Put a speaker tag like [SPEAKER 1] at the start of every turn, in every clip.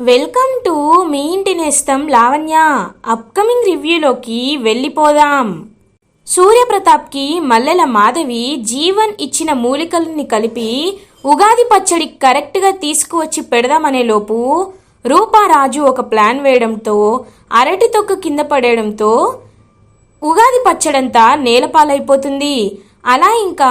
[SPEAKER 1] Welcome to me ఇంటి నేస్తం Lavanya. Upcoming రివ్యూలోకి వెళ్ళిపోదాం. సూర్యప్రతాప్కి మల్లెల మాధవి జీవన్ ఇచ్చిన మూలికల్ని కలిపి ఉగాది పచ్చడి కరెక్ట్గా తీసుకువచ్చి పెడదామనే లోపు రూపారాజు ఒక ప్లాన్ వేయడంతో అరటి తొక్క కింద పడేయడంతో ఉగాది పచ్చడంతా నేలపాలైపోతుంది. అలా ఇంకా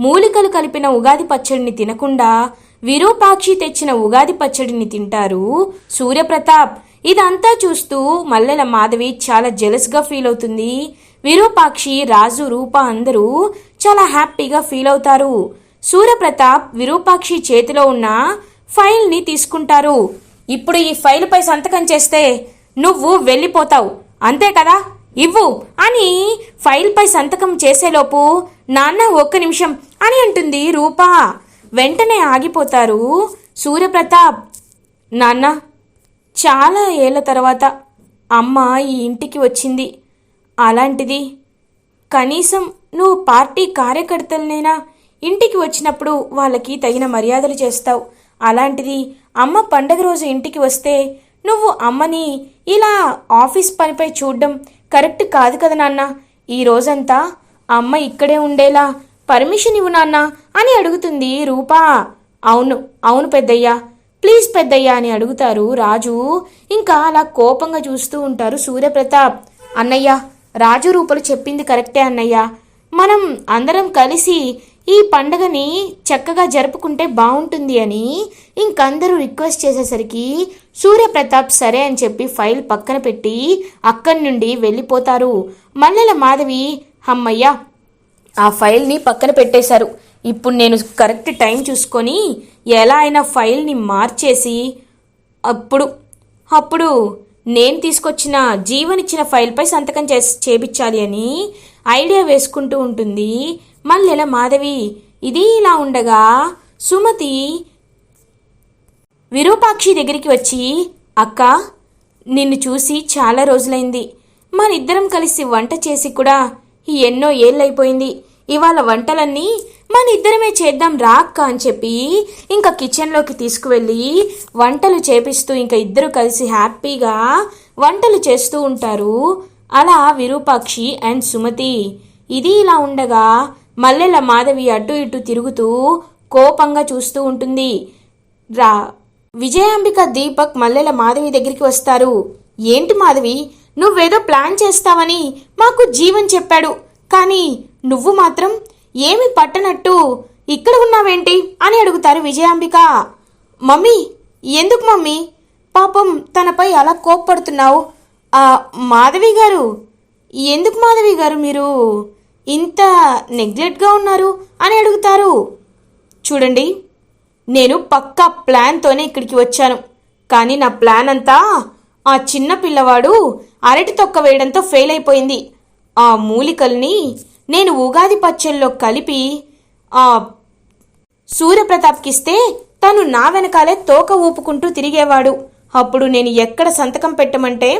[SPEAKER 1] మూలికలు కలిపిన ఉగాది పచ్చడిని తినకుండా విరూపాక్షి తెచ్చిన ఉగాది పచ్చడిని తింటారు? సూర్యప్రతాప్ ఇదంతా చూస్తూ మల్లెల మాధవి చాలా జెలస్గా ఫీల్ అవుతుంది. విరూపాక్షి రాజు రూప అందరూ చాలా హ్యాపీగా ఫీల్ అవుతారు. సూర్యప్రతాప్ విరూపాక్షి చేతిలో ఉన్న ఫైల్ని తీసుకుంటారు. ఇప్పుడు ఈ ఫైల్పై సంతకం చేస్తే నువ్వు వెళ్ళిపోతావు. అంతే కదా? ఇవ్వు అని ఫైల్పై సంతకం చేసేలోపు నాన్న ఒక్క నిమిషం అని అంటుంది రూపా. వెంటనే ఆగిపోతారు. సూర్యప్రతాప్! నాన్న! చాలా ఏళ్ళ తర్వాత అమ్మ ఈ ఇంటికి వచ్చింది. అలాంటిది? కనీసం నువ్వు పార్టీ కార్యకర్తలనైనా ఇంటికి వచ్చినప్పుడు వాళ్ళకి తగిన మర్యాదలు చేస్తావు. అలాంటిది అమ్మ పండగ రోజు ఇంటికి వస్తే నువ్వు అమ్మని ఇలా ఆఫీస్ పనిపై చూడడం కరెక్ట్ కాదు కదా నాన్న. ఈ రోజంతా అమ్మ ఇక్కడే ఉండేలా పర్మిషన్ ఇవ్వు నాన్న అని అడుగుతుంది రూపా. అవును అవును పెద్దయ్యా. ప్లీజ్ పెద్దయ్యా అని అడుగుతారు రాజు. ఇంకా అలా కోపంగా చూస్తూ ఉంటారు సూర్యప్రతాప్. అన్నయ్య రాజు రూపలు చెప్పింది కరెక్టే అన్నయ్య. మనం అందరం కలిసి ఈ పండగని చక్కగా జరుపుకుంటే బాగుంటుంది అని ఇంకందరూ రిక్వెస్ట్ చేసేసరికి సూర్యప్రతాప్ సరే అని చెప్పి ఫైల్ పక్కన పెట్టి అక్కడి నుండి వెళ్ళిపోతారు. మల్లెల మాధవి హమ్మయ్య ఆ ఫైల్ని పక్కన పెట్టేశారు. ఇప్పుడు నేను కరెక్ట్ టైం చూసుకొని ఎలా అయినా ఫైల్ని మార్చేసి అప్పుడు అప్పుడు నేను తీసుకొచ్చిన జీవనిచ్చిన ఫైల్పై సంతకం చేసి చేపించాలి అని ఐడియా వేసుకుంటూ ఉంటుంది. మళ్ళీ ఇలా మాధవి? ఇది ఇలా ఉండగా సుమతి విరూపాక్షి దగ్గరికి వచ్చి అక్క నిన్ను చూసి చాలా రోజులైంది. మనిద్దరం కలిసి వంట చేసి కూడా ఎన్నో ఏళ్ళైపోయింది. ఇవాళ వంటలన్నీ మన ఇద్దరమే చేద్దాం రాక్క అని చెప్పి ఇంకా కిచెన్లోకి తీసుకువెళ్ళి వంటలు చేపిస్తూ ఇంకా ఇద్దరు కలిసి హ్యాపీగా వంటలు చేస్తూ ఉంటారు. అలా విరూపాక్షి అండ్ సుమతి ఇది ఇలా ఉండగా మల్లెల మాధవి అటు ఇటు తిరుగుతూ కోపంగా చూస్తూ ఉంటుంది. రా విజయాంబిక దీపక్ మల్లెల మాధవి దగ్గరికి వస్తారు. ఏంటి మాధవి నువ్వేదో ప్లాన్ చేస్తావని మాకు జీవన్ చెప్పాడు. కానీ నువ్వు మాత్రం ఏమి పట్టనట్టు ఇక్కడ ఉన్నావేంటి అని అడుగుతారు విజయాంబిక. మమ్మీ ఎందుకు మమ్మీ? పాపం తనపై అలా కోప్పడుతున్నావు. ఆ, మాధవి గారు? ఎందుకు మాధవి గారు మీరు ఇంత నెగ్లెక్ట్గా ఉన్నారు అని అడుగుతారు. చూడండి నేను పక్కా ప్లాన్తోనే ఇక్కడికి వచ్చాను. కానీ నా ప్లాన్ అంతా ఆ చిన్న పిల్లవాడు అరటి తొక్క వేయడంతో ఫెయిల్ అయిపోయింది. ఆ మూలికల్ని నేను ఉగాది పచ్చల్లో కలిపి ఆ సూర్యప్రతాప్కిస్తే తను నా వెనకాలే తోక ఊపుకుంటూ తిరిగేవాడు. అప్పుడు నేను ఎక్కడ సంతకం పెట్టమంటే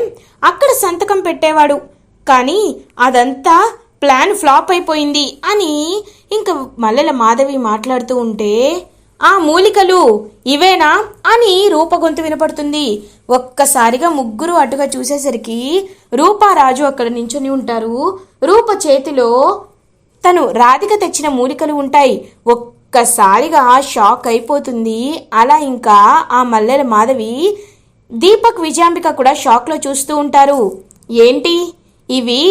[SPEAKER 1] అక్కడ సంతకం పెట్టేవాడు. కానీ అదంతా ప్లాన్ ఫ్లాప్ అయిపోయింది అని ఇంక మల్లెల మాధవి మాట్లాడుతూ ఉంటే ఆ మూలికలు ఇవేనా అని రూప గొంతు వినపడుతుంది. ఒక్కసారిగా ముగ్గురు అటుగా చూసేసరికి రూపారాజు అక్కడ నించుని ఉంటారు. రూప చేతిలో తను రాధిక తెచ్చిన మూలికలు ఉంటాయి. ఒక్కసారిగా షాక్ అయిపోతుంది. అలా ఇంకా ఆ మల్లెల మాధవి దీపక్ విజయాంబిక కూడా షాక్లో చూస్తూ ఉంటారు. ఏంటి? ఇవి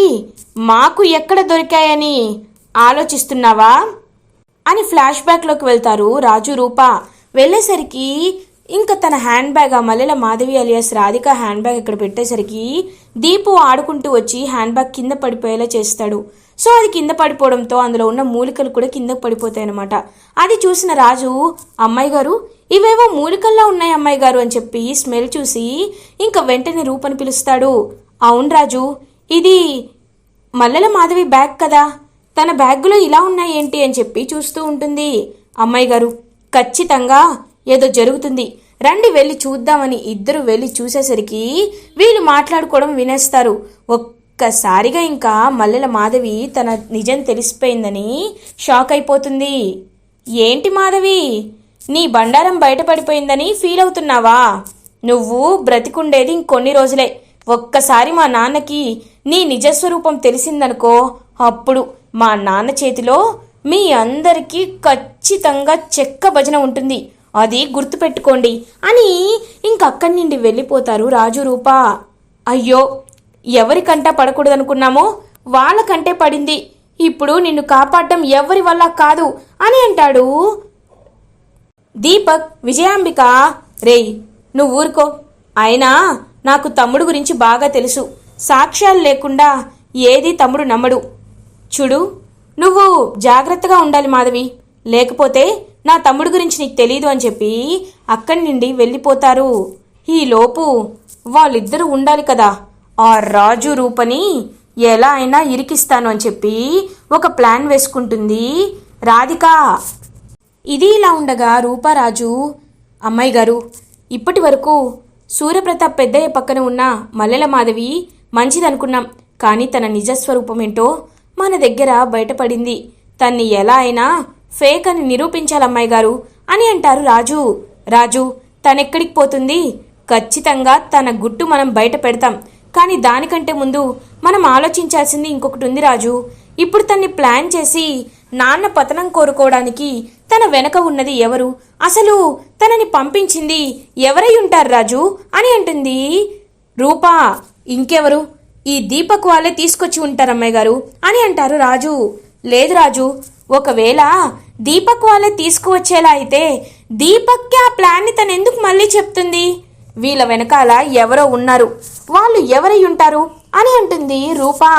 [SPEAKER 1] మాకు ఎక్కడ దొరికాయని ఆలోచిస్తున్నావా? అని ఫ్లాష్ బ్యాక్లోకి వెళ్తారు రాజు రూప. వెళ్ళేసరికి ఇంకా తన హ్యాండ్ బ్యాగ్ ఆ Mallela Madhavi alias Radhika hand bag ఇక్కడ పెట్టేసరికి దీపు ఆడుకుంటూ వచ్చి హ్యాండ్ బ్యాగ్ కింద పడిపోయేలా చేస్తాడు. సో అది కింద పడిపోవడంతో అందులో ఉన్న మూలికలు కూడా కింద పడిపోతాయి అనమాట అది చూసిన రాజు అమ్మాయి గారు ఇవేవో మూలికల్లా ఉన్నాయి అమ్మాయి గారు అని చెప్పి స్మెల్ చూసి ఇంకా వెంటనే రూపని పిలుస్తాడు. అవును రాజు ఇది మల్లెల మాధవి బ్యాగ్ కదా. తన బ్యాగులో ఇలా ఉన్నాయేంటి అని చెప్పి చూస్తూ ఉంటుంది. అమ్మాయి గారు ఖచ్చితంగా ఏదో జరుగుతుంది. రండి వెళ్ళి చూద్దామని ఇద్దరు వెళ్ళి చూసేసరికి వీళ్ళు మాట్లాడుకోవడం వినేస్తారు. ఒక్కసారిగా ఇంకా మల్లెల మాధవి తన నిజం తెలిసిపోయిందని షాక్ అయిపోతుంది. ఏంటి మాధవి? నీ బండారం బయటపడిపోయిందని ఫీల్ అవుతున్నావా? నువ్వు బ్రతికుండేది ఇంకొన్ని రోజులే. ఒక్కసారి మా నాన్నకి నీ నిజస్వరూపం తెలిసిందనుకో అప్పుడు మా నాన్న చేతిలో మీ అందరికీ ఖచ్చితంగా చెక్క భజన ఉంటుంది. అది గుర్తుపెట్టుకోండి. అని ఇంకక్కడి నుండి వెళ్ళిపోతారు రాజు రూప. అయ్యో ఎవరికంట పడకూడదనుకున్నామో? వాళ్ళకంటే పడింది. ఇప్పుడు నిన్ను కాపాడటం ఎవరి వల్ల కాదు అని అంటాడు దీపక్ విజయాంబిక. రేయ్ నువ్వు ఊరుకో. అయినా నాకు తమ్ముడు గురించి బాగా తెలుసు. సాక్ష్యాలు లేకుండా ఏది తమ్ముడు నమ్మడు. చూడు నువ్వు జాగ్రత్తగా ఉండాలి మాధవి. లేకపోతే నా తమ్ముడు గురించి నీకు తెలియదు అని చెప్పి అక్కడి నుండి వెళ్ళిపోతారు. ఈలోపు వాళ్ళిద్దరూ ఉండాలి కదా. ఆ రాజు రూపని ఎలా అయినా ఇరికిస్తాను అని చెప్పి ఒక ప్లాన్ వేసుకుంటుంది రాధిక. ఇది ఇలా ఉండగా రూపారాజు అమ్మాయి గారు ఇప్పటి వరకు సూర్యప్రతాప్ పెద్దయ్య పక్కన ఉన్న మల్లెల మాధవి మంచిదనుకున్నాం. కానీ తన నిజస్వరూపం ఏంటో మన దగ్గర బయటపడింది. తన్ని ఎలా అయినా ఫేక్ అని నిరూపించాలమ్మాయి గారు అని అంటారు రాజు. రాజు తనెక్కడికి పోతుంది? ఖచ్చితంగా తన గుట్టు మనం బయట పెడతాం. కానీ దానికంటే ముందు మనం ఆలోచించాల్సింది ఇంకొకటి ఉంది రాజు. ఇప్పుడు తన్ని ప్లాన్ చేసి నాన్న పతనం కోరుకోవడానికి తన వెనక ఉన్నది ఎవరు? అసలు తనని పంపించింది ఎవరై ఉంటారు రాజు? అని అంటుంది రూపా. ఇంకెవరు? ఈ దీపక్ వాళ్ళే తీసుకొచ్చి ఉంటారు అమ్మాయి గారు. అని అంటారు రాజు. లేదు రాజు ఒకవేళ దీపక్ వాళ్ళే తీసుకువచ్చేలా అయితే దీపక్కి ఆ ప్లాన్ని తను ఎందుకు మళ్ళీ చెప్తుంది? వీళ్ళ వెనకాల ఎవరో ఉన్నారు. వాళ్ళు ఎవరై ఉంటారు? అని అంటుంది రూపా.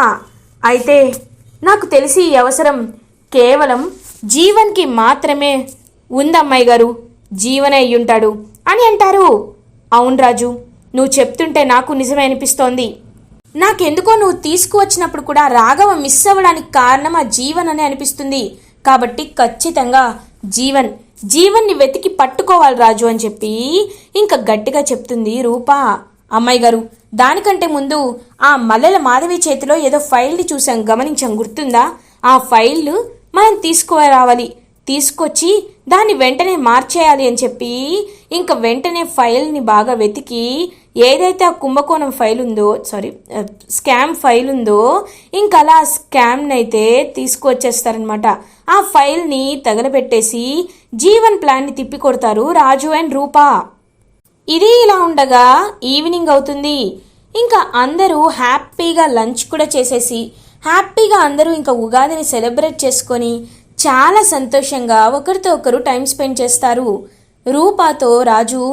[SPEAKER 1] అయితే నాకు తెలిసి ఈ అవసరం కేవలం జీవన్కి మాత్రమే ఉందమ్మాయి గారు? జీవనే అయ్యుంటాడు అని అంటారు. అవును రాజు నువ్వు చెప్తుంటే నాకు నిజమే అనిపిస్తోంది. నాకెందుకో నువ్వు తీసుకువచ్చినప్పుడు కూడా రాఘవ మిస్ అవ్వడానికి కారణం ఆ జీవన్ అని అనిపిస్తుంది. కాబట్టి ఖచ్చితంగా జీవన్ జీవన్ని వెతికి పట్టుకోవాలి రాజు అని చెప్పి ఇంకా గట్టిగా చెప్తుంది రూపా. అమ్మాయి గారు దానికంటే ముందు ఆ మల్లెల మాధవి చేతిలో ఏదో ఫైల్ని చూసాం గమనించాం గుర్తుందా? ఆ ఫైల్ మనం తీసుకురావాలి తీసుకొచ్చి దాన్ని వెంటనే మార్చేయాలి అని చెప్పి ఇంకా వెంటనే ఫైల్ని బాగా వెతికి ఏదైతే ఆ కుంభకోణం ఫైల్ ఉందో సారీ స్కామ్ ఫైల్ ఉందో ఇంకా అలా స్కామ్ని అయితే తీసుకువచ్చేస్తారనమాట ఆ ఫైల్ని తగలబెట్టేసి జీవన్ ప్లాన్ని తిప్పి కొడతారు రాజు అండ్ రూపా. ఇది ఇలా ఉండగా ఈవినింగ్ అవుతుంది. ఇంకా అందరూ హ్యాపీగా లంచ్ కూడా చేసేసి హ్యాపీగా అందరూ ఇంకా ఉగాదిని సెలబ్రేట్ చేసుకొని చాలా సంతోషంగా ఒకరితో ఒకరు టైం స్పెండ్ చేస్తారు. రూపాతో రాజు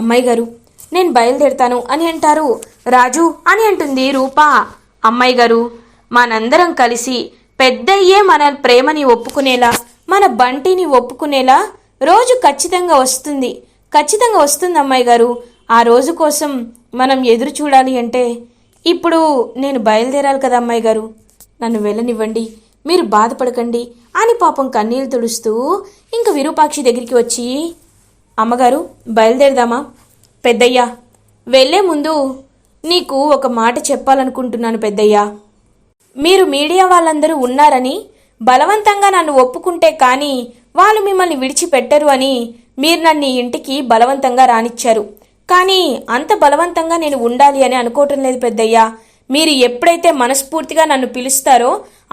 [SPEAKER 1] అమ్మాయి గారు. నేను బయలుదేరుతాను అని అంటారు. రాజు అని అంటుంది రూపా. అమ్మాయి గారు మనందరం కలిసి పెద్దయ్యే మన ప్రేమని ఒప్పుకునేలా మన బంటిని ఒప్పుకునేలా రోజు ఖచ్చితంగా వస్తుంది. ఖచ్చితంగా వస్తుంది అమ్మాయి గారు. ఆ రోజు కోసం మనం ఎదురు చూడాలి అంటే ఇప్పుడు నేను బయలుదేరాలి కదా అమ్మాయి గారు. నన్ను వెళ్ళనివ్వండి మీరు బాధపడకండి అని పాపం కన్నీళ్ళు తుడుస్తూ ఇంక విరూపాక్షి దగ్గరికి వచ్చి అమ్మగారు బయలుదేరదామా? పెద్దయ్యా వెళ్ళే ముందు నీకు ఒక మాట చెప్పాలనుకుంటున్నాను పెద్దయ్యా. మీరు మీడియా వాళ్ళందరూ ఉన్నారని బలవంతంగా నన్ను ఒప్పుకుంటే కానీ వాళ్ళు మిమ్మల్ని విడిచిపెట్టరు అని మీరు నన్ను ఇంటికి బలవంతంగా రానిచ్చారు. కానీ అంత బలవంతంగా నేను ఉండాలి అని అనుకోవటం లేదు పెద్దయ్యా. మీరు ఎప్పుడైతే మనస్ఫూర్తిగా నన్ను పిలుస్తారో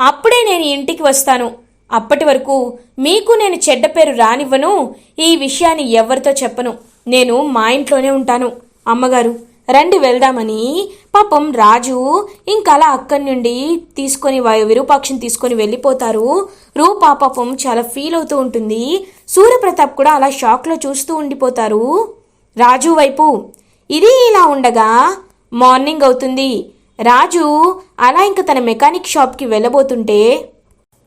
[SPEAKER 1] అప్పుడే నేను ఇంటికి వస్తాను. అప్పటి వరకు మీకు నేను చెడ్డ పేరు రానివ్వను. ఈ విషయాన్ని ఎవరితో చెప్పను. నేను మా ఇంట్లోనే ఉంటాను. అమ్మగారు రండి వెళ్దామని పాపం రాజు ఇంకలా అక్కడి నుండి తీసుకొని వా- విరూపాక్షిని తీసుకొని వెళ్ళిపోతారు. రూపా పాపం చాలా ఫీల్ అవుతూ ఉంటుంది. సూర్యప్రతాప్ కూడా అలా షాక్లో చూస్తూ ఉండిపోతారు. రాజు వైపు ఇది ఇలా ఉండగా మార్నింగ్ అవుతుంది. రాజు అలా ఇంక తన మెకానిక్ షాప్కి వెళ్ళబోతుంటే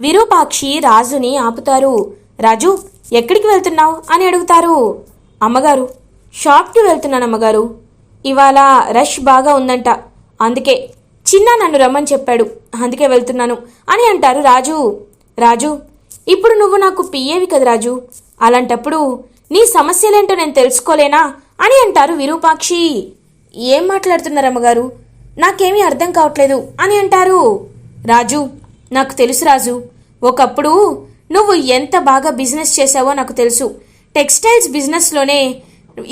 [SPEAKER 1] విరూపాక్షి రాజుని ఆపుతారు. రాజు ఎక్కడికి వెళ్తున్నావు? అని అడుగుతారు. అమ్మగారు షాప్కి వెళ్తున్నాను అమ్మగారు. ఇవాళ రష్ బాగా ఉందంట. అందుకే చిన్న నన్ను రమ్మని చెప్పాడు. అందుకే వెళ్తున్నాను అని అంటారు రాజు. రాజు ఇప్పుడు నువ్వు నాకు పియ్యేవి కదా రాజు. అలాంటప్పుడు నీ సమస్యలేంటో నేను తెలుసుకోలేనా? అని అంటారు విరూపాక్షి. ఏం మాట్లాడుతున్నారు అమ్మగారు? నాకేమీ అర్థం కావట్లేదు అని అంటారు. రాజు నాకు తెలుసు రాజు. ఒకప్పుడు నువ్వు ఎంత బాగా బిజినెస్ చేసావో నాకు తెలుసు. టెక్స్టైల్స్ బిజినెస్లోనే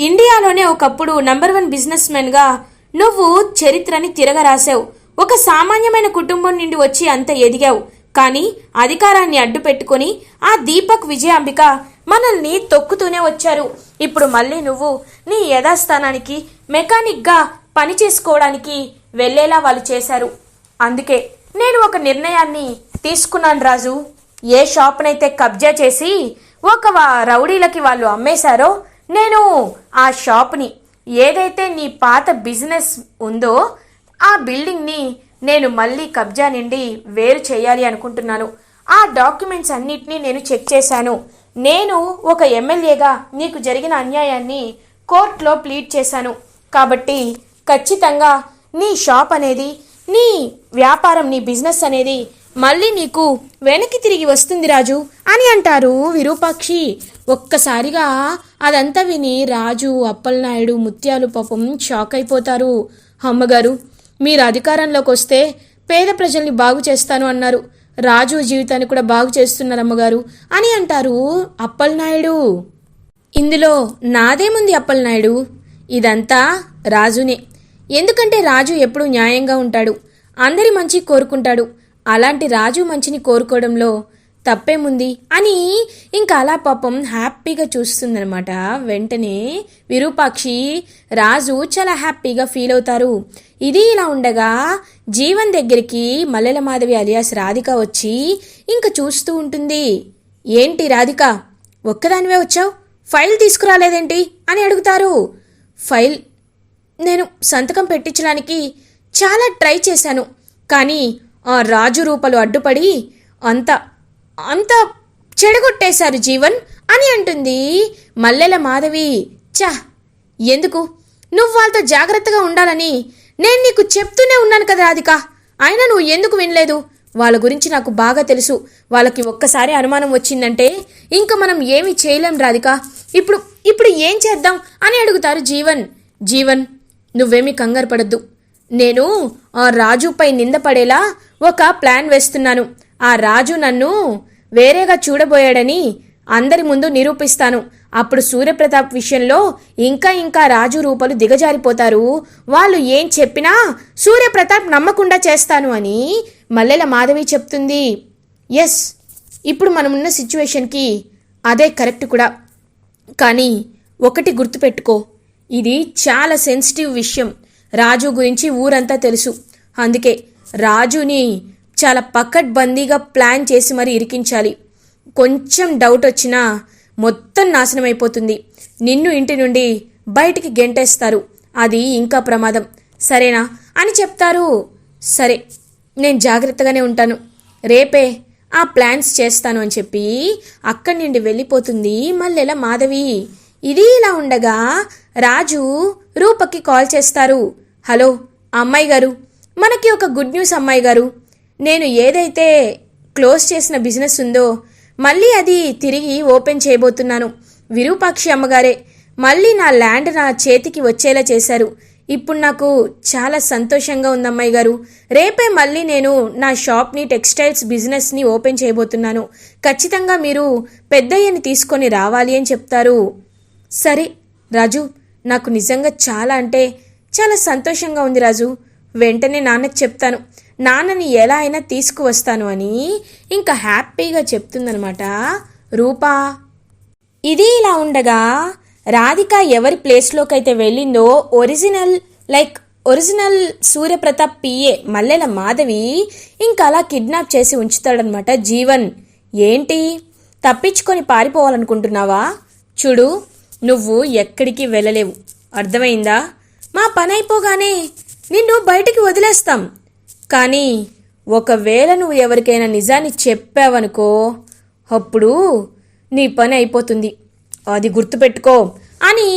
[SPEAKER 1] ఇండియాలోనే ఒకప్పుడు నంబర్ వన్ బిజినెస్ మెన్గా నువ్వు చరిత్రని తిరగరాశావు ఒక సామాన్యమైన కుటుంబం నుండి వచ్చి అంత ఎదిగావు. కానీ అధికారాన్ని అడ్డు పెట్టుకొని ఆ దీపక్ విజయాంబిక మనల్ని తొక్కుతూనే వచ్చారు. ఇప్పుడు మళ్ళీ నువ్వు నీ యథాస్థానానికి మెకానిక్గా పని చేసుకోవడానికి వెళ్ళేలా వాళ్ళు చేశారు. అందుకే నేను ఒక నిర్ణయాన్ని తీసుకున్నాను రాజు. ఏ షాప్నైతే కబ్జా చేసి ఒక రౌడీలకి వాళ్ళు అమ్మేశారో నేను ఆ షాప్ని ఏదైతే నీ పాత బిజినెస్ ఉందో ఆ బిల్డింగ్ని నేను మళ్ళీ కబ్జా నుండి వేరు చేయాలి అనుకుంటున్నాను. ఆ డాక్యుమెంట్స్ అన్నిటినీ నేను చెక్ చేశాను. నేను ఒక ఎమ్మెల్యేగా నీకు జరిగిన అన్యాయాన్ని కోర్టులో ప్లీడ్ చేశాను. కాబట్టి ఖచ్చితంగా నీ షాప్ అనేది నీ వ్యాపారం నీ బిజినెస్ అనేది మళ్ళీ నీకు వెనక్కి తిరిగి వస్తుంది రాజు అని అంటారు విరూపాక్షి. ఒక్కసారిగా అదంతా విని రాజు అప్పలనాయుడు ముత్యాలు పాపం షాక్ అయిపోతారు. అమ్మగారు మీరు అధికారంలోకి వస్తే పేద ప్రజల్ని బాగు చేస్తాను అన్నారు. రాజు జీవితాన్ని కూడా బాగు చేస్తున్నారు అమ్మగారు అని అంటారు అప్పలనాయుడు. ఇందులో నాదేముంది అప్పలనాయుడు? ఇదంతా రాజునే. ఎందుకంటే రాజు ఎప్పుడూ న్యాయంగా ఉంటాడు. అందరి మంచి కోరుకుంటాడు. అలాంటి రాజు మంచిని కోరుకోవడంలో తప్పేముంది? అని ఇంకా అలా పాపం హ్యాపీగా చూస్తుందనమాట వెంటనే విరూపాక్షి రాజు చాలా హ్యాపీగా ఫీల్ అవుతారు. ఇది ఇలా ఉండగా జీవన్ దగ్గరికి మల్లెల మాధవి అలియాస్ రాధిక వచ్చి ఇంకా చూస్తూ ఉంటుంది. ఏంటి రాధిక ఒక్కదానివే వచ్చావు? ఫైల్ తీసుకురాలేదేంటి? అని అడుగుతారు. ఫైల్ నేను సంతకం పెట్టించడానికి చాలా ట్రై చేశాను కానీ ఆ రాజు రూపలు అడ్డుపడి అంత అంత చెడగొట్టేశారు జీవన్ అని అంటుంది. మల్లెల మాధవి చా ఎందుకు? నువ్వు వాళ్ళతో జాగ్రత్తగా ఉండాలని నేను నీకు చెప్తూనే ఉన్నాను కదా రాధిక. అయినా నువ్వు ఎందుకు వినలేదు? వాళ్ళ గురించి నాకు బాగా తెలుసు. వాళ్ళకి ఒక్కసారి అనుమానం వచ్చిందంటే ఇంకా మనం ఏమీ చేయలేం రాధిక. ఇప్పుడు ఇప్పుడు ఏం చేద్దాం అని అడుగుతారు జీవన్. జీవన్ నువ్వేమీ కంగారు పడద్దు. నేను ఆ రాజుపై నిందపడేలా ఒక ప్లాన్ వేస్తున్నాను. ఆ రాజు నన్ను వేరేగా చూడబోయాడని అందరి ముందు నిరూపిస్తాను. అప్పుడు సూర్యప్రతాప్ విషయంలో ఇంకా ఇంకా రాజు రూపలు దిగజారిపోతారు. వాళ్ళు ఏం చెప్పినా సూర్యప్రతాప్ నమ్మకుండా చేస్తాను అని మల్లెల మాధవి చెప్తుంది. ఎస్ ఇప్పుడు మనమున్న సిచ్యువేషన్కి అదే కరెక్ట్ కూడా. కానీ ఒకటి గుర్తుపెట్టుకో. ఇది చాలా సెన్సిటివ్ విషయం. రాజు గురించి ఊరంతా తెలుసు. అందుకే రాజుని చాలా పకడ్బందీగా ప్లాన్ చేసి మరి ఇరికించాలి. కొంచెం డౌట్ వచ్చినా మొత్తం నాశనం అయిపోతుంది. నిన్ను ఇంటి నుండి బయటికి గెంటేస్తారు. అది ఇంకా ప్రమాదం. సరేనా? అని చెప్తారు. సరే నేను జాగ్రత్తగానే ఉంటాను. రేపే ఆ ప్లాన్స్ చేస్తాను అని చెప్పి అక్కడి నుండి వెళ్ళిపోతుంది మల్లెల మాధవి. ఇది ఇలా ఉండగా రాజు రూపకి కాల్ చేస్తారు. హలో అమ్మాయి గారు. మనకి ఒక గుడ్ న్యూస్ అమ్మాయి గారు. నేను ఏదైతే క్లోజ్ చేసిన బిజినెస్ ఉందో మళ్ళీ అది తిరిగి ఓపెన్ చేయబోతున్నాను. విరూపాక్షి అమ్మగారే మళ్ళీ నా ల్యాండ్ నా చేతికి వచ్చేలా చేశారు. ఇప్పుడు నాకు చాలా సంతోషంగా ఉంది అమ్మాయి గారు. రేపే మళ్ళీ నేను నా షాప్ని టెక్స్టైల్స్ బిజినెస్ని ఓపెన్ చేయబోతున్నాను. ఖచ్చితంగా మీరు పెద్దయ్యని తీసుకొని రావాలి అని చెప్తారు. సరే రాజు నాకు నిజంగా చాలా అంటే చాలా సంతోషంగా ఉంది రాజు. వెంటనే నాన్నకి చెప్తాను. నాన్నని ఎలా అయినా తీసుకువస్తాను అని ఇంకా హ్యాపీగా చెప్తుందనమాట రూపా. ఇది ఇలా ఉండగా రాధిక ఎవరి ప్లేస్లోకి అయితే వెళ్ళిందో original like original Suryapratap PA Mallela Madhavi ఇంకా అలా కిడ్నాప్ చేసి ఉంచుతాడనమాట జీవన్. ఏంటి? తప్పించుకొని పారిపోవాలనుకుంటున్నావా? చూడు. నువ్వు ఎక్కడికి వెళ్ళలేవు. అర్థమైందా? మా పని అయిపోగానే నిన్ను బయటికి వదిలేస్తాం. కానీ ఒకవేళ నువ్వు ఎవరికైనా నిజాన్ని చెప్పావనుకో అప్పుడు నీ పని అయిపోతుంది. అది గుర్తుపెట్టుకో అని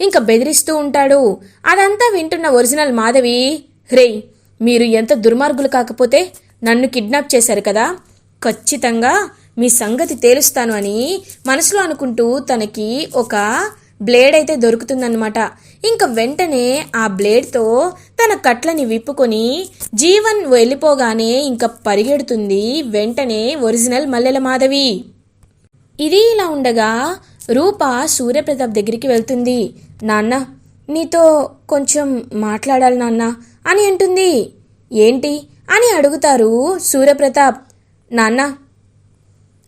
[SPEAKER 1] ఇంకా బెదిరిస్తూ ఉంటాడు. అదంతా వింటున్న ఒరిజినల్ మాధవి రేయ్ మీరు ఎంత దుర్మార్గులు కాకపోతే నన్ను కిడ్నాప్ చేశారు కదా. ఖచ్చితంగా మీ సంగతి తేలుస్తాను అని మనసులో అనుకుంటూ తనకి ఒక బ్లేడ్ అయితే దొరుకుతుందన్నమాట. ఇంకా వెంటనే ఆ బ్లేడ్తో తన కట్లని విప్పుకొని జీవన్ వెళ్ళిపోగానే ఇంకా పరిగెడుతుంది వెంటనే ఒరిజినల్ మల్లెల మాధవి. ఇది ఇలా ఉండగా రూప సూర్యప్రతాప్ దగ్గరికి వెళ్తుంది. నాన్న నీతో కొంచెం మాట్లాడాలి నాన్న అని అంటుంది. ఏంటి? అని అడుగుతారు సూర్యప్రతాప్. నాన్న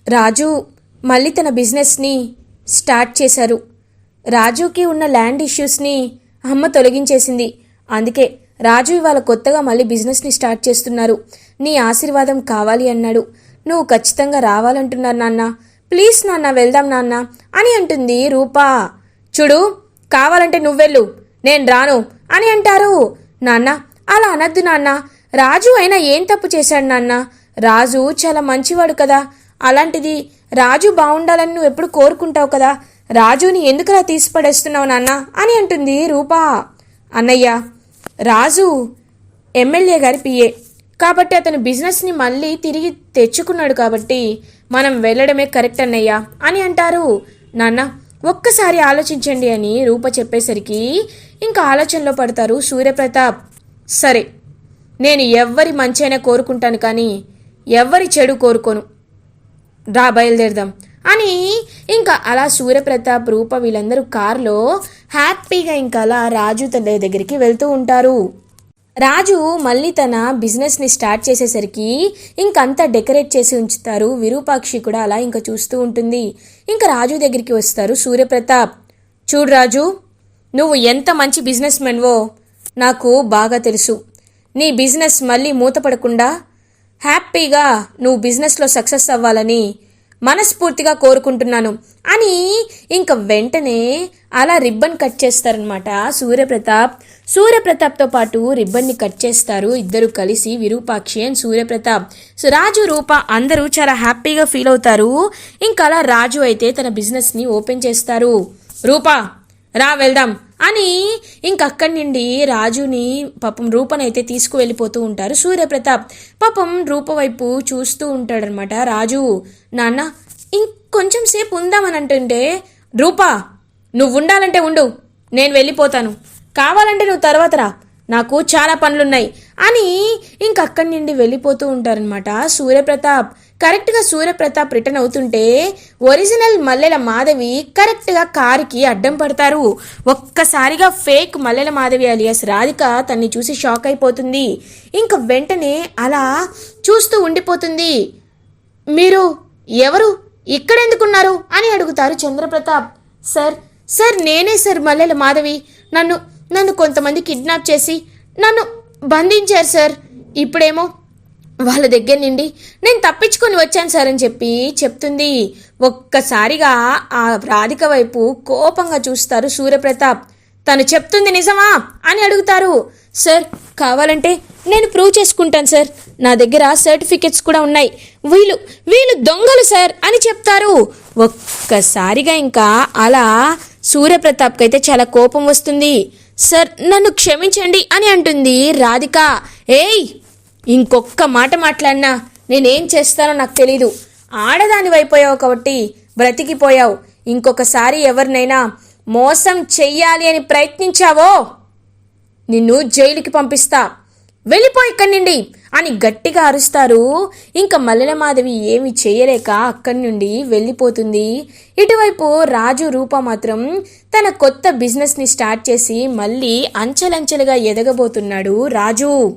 [SPEAKER 1] రాజు మళ్ళీ తన బిజినెస్ని స్టార్ట్ చేశారు. రాజుకి ఉన్న ల్యాండ్ ఇష్యూస్ని అమ్మ తొలగించేసింది. అందుకే రాజు ఇవాళ కొత్తగా మళ్ళీ బిజినెస్ని స్టార్ట్ చేస్తున్నారు. నీ ఆశీర్వాదం కావాలి అన్నాడు. నువ్వు ఖచ్చితంగా రావాలంటున్నారు నాన్న. ప్లీజ్ నాన్న వెళ్దాం నాన్న అని అంటుంది రూపా. చూడు కావాలంటే నువ్వెళ్ళు. నేను రాను అని అంటారు. నాన్న అలా అనద్దు నాన్న. రాజు అయినా ఏం తప్పు చేశాడు నాన్న? రాజు చాలా మంచివాడు కదా. అలాంటిది రాజు బాగుండాలని నువ్వు ఎప్పుడు కోరుకుంటావు కదా? రాజుని ఎందుకలా తీసిపడేస్తున్నావు నాన్న? అని అంటుంది రూపా. అన్నయ్య రాజు ఎమ్మెల్యే గారి పిఏ. కాబట్టి అతను బిజినెస్ని మళ్ళీ తిరిగి తెచ్చుకున్నాడు కాబట్టి మనం వెళ్ళడమే కరెక్ట్ అన్నయ్య అని అంటారు. నాన్న ఒక్కసారి ఆలోచించండి అని రూప చెప్పేసరికి ఇంకా ఆలోచనలో పడతారు సూర్యప్రతాప్. సరే నేను ఎవ్వరి మంచైనా కోరుకుంటాను కానీ ఎవ్వరి చెడు కోరుకోను. రా బయలుదేరదాం. అని ఇంకా అలా సూర్యప్రతాప్ రూప వీళ్ళందరూ కారులో హ్యాపీగా ఇంకా అలా రాజు తన దగ్గరికి వెళ్తూ ఉంటారు. రాజు మళ్ళీ తన బిజినెస్ని స్టార్ట్ చేసేసరికి ఇంకంతా డెకరేట్ చేసి ఉంచుతారు. విరూపాక్షి కూడా అలా ఇంకా చూస్తూ ఉంటుంది. ఇంకా రాజు దగ్గరికి వస్తారు సూర్యప్రతాప్. చూడు రాజు నువ్వు ఎంత మంచి బిజినెస్ మెన్వో నాకు బాగా తెలుసు. నీ బిజినెస్ మళ్ళీ మూతపడకుండా హ్యాపీగా నువ్వు బిజినెస్లో సక్సెస్ అవ్వాలని మనస్ఫూర్తిగా కోరుకుంటున్నాను. అని ఇంక వెంటనే అలా రిబ్బన్ కట్ చేస్తారనమాట సూర్యప్రతాప్. సూర్యప్రతాప్తో పాటు రిబ్బన్ని కట్ చేస్తారు. ఇద్దరు కలిసి విరూపాక్షి అండ్ సూర్యప్రతాప్. సో రాజు రూప అందరూ చాలా హ్యాపీగా ఫీల్ అవుతారు. ఇంకా అలా రాజు అయితే తన బిజినెస్ని ఓపెన్ చేస్తారు. రూపా రా వెళ్దాం. అని ఇంకక్కడి నుండి రాజుని పాపం రూపనైతే తీసుకువెళ్ళిపోతూ ఉంటారు. సూర్యప్రతాప్ పాపం రూప వైపు చూస్తూ ఉంటాడనమాట రాజు నాన్న ఇంకొంచెం సేపు ఉందామని అంటుంటే రూపా నువ్వు ఉండాలంటే ఉండు నేను వెళ్ళిపోతాను. కావాలంటే నువ్వు తర్వాత రా. నాకు చాలా పనులున్నాయి అని ఇంకక్కడి నుండి వెళ్ళిపోతూ ఉంటారనమాట సూర్యప్రతాప్ కరెక్ట్గా సూర్యప్రతాప్ రిటర్న్ అవుతుంటే ఒరిజినల్ మల్లెల మాధవి కరెక్ట్గా కారుకి అడ్డం పడతారు. ఒక్కసారిగా ఫేక్ మల్లెల మాధవి అలియాస్ రాధిక తన్ని చూసి షాక్ అయిపోతుంది. ఇంక వెంటనే అలా చూస్తూ ఉండిపోతుంది. మీరు ఎవరు? ఇక్కడెందుకున్నారు అని అడుగుతారు చంద్రప్రతాప్. సార్ సార్ నేనే సార్ మల్లెల మాధవి. నన్ను నన్ను కొంతమంది కిడ్నాప్ చేసి నన్ను బంధించారు సార్. ఇప్పుడేమో వాళ్ళ దగ్గర నుండి నేను తప్పించుకొని వచ్చాను సార్ అని చెప్పి చెప్తుంది. ఒక్కసారిగా ఆ రాధిక వైపు కోపంగా చూస్తారు సూర్యప్రతాప్. తను చెప్తుంది నిజమా అని అడుగుతారు. సార్ కావాలంటే నేను ప్రూవ్ చేసుకుంటాను సార్. నా దగ్గర సర్టిఫికెట్స్ కూడా ఉన్నాయి. వీళ్ళు వీళ్ళు దొంగలు సార్ అని చెప్తారు. ఒక్కసారిగా ఇంకా అలా సూర్యప్రతాప్కి అయితే చాలా కోపం వస్తుంది. సార్ నన్ను క్షమించండి అని అంటుంది రాధిక. ఏయ్ ఇంకొక్క మాట మాట్లాడినా నేనేం చేస్తానో నాకు తెలీదు. ఆడదాని వైపోయావు కాబట్టి బ్రతికిపోయావు. ఇంకొకసారి ఎవరినైనా మోసం చెయ్యాలి అని ప్రయత్నించావో? నిన్ను జైలుకి పంపిస్తా. వెళ్ళిపో ఇక్కడి నుండి అని గట్టిగా అరుస్తారు. ఇంకా మల్లెల మాధవి ఏమి చేయలేక అక్కడి నుండి వెళ్ళిపోతుంది. ఇటువైపు రాజు రూప మాత్రం తన కొత్త బిజినెస్ని స్టార్ట్ చేసి మళ్ళీ అంచెలంచెలుగా ఎదగబోతున్నాడు రాజు.